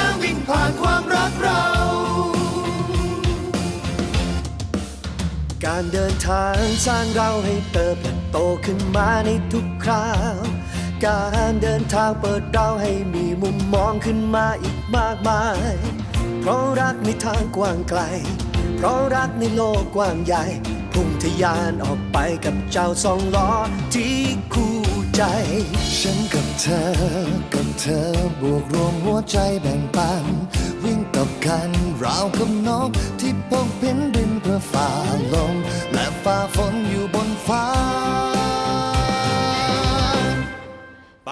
ม การเดินทางสร้างเราให้เติบโตขึ้นมาในทุกคราว การเดินทางเปิดเราให้มีมุมมองขึ้นมาอีกมากมาย เพราะรักในทางกว้างไกล เพราะรักในโลกกว้างใหญ่ พุ่งทะยานออกไปกับเจ้าสองล้อที่คู่ใจ ฉันกับเธอ กับเธอบวกรวมหัวใจแบ่งปัน วิ่งกับกันราวกับนกที่พบเห็นบินเพื่อฝ่าลม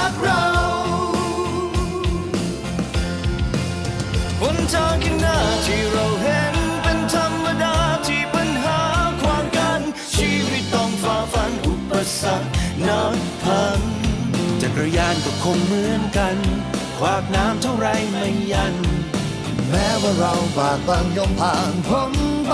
ก นับพันจักรยานก็คงเหมือนกัน ควากน้ำเท่าไรไม่ยัน แม้ว่าเราบากบังยอมผ่านพ้นไป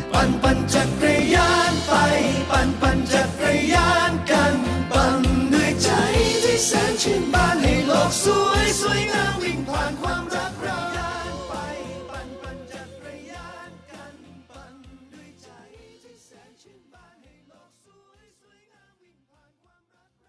ปั่นปั่นจักรยานไป ปั่นปั่นจักรยาน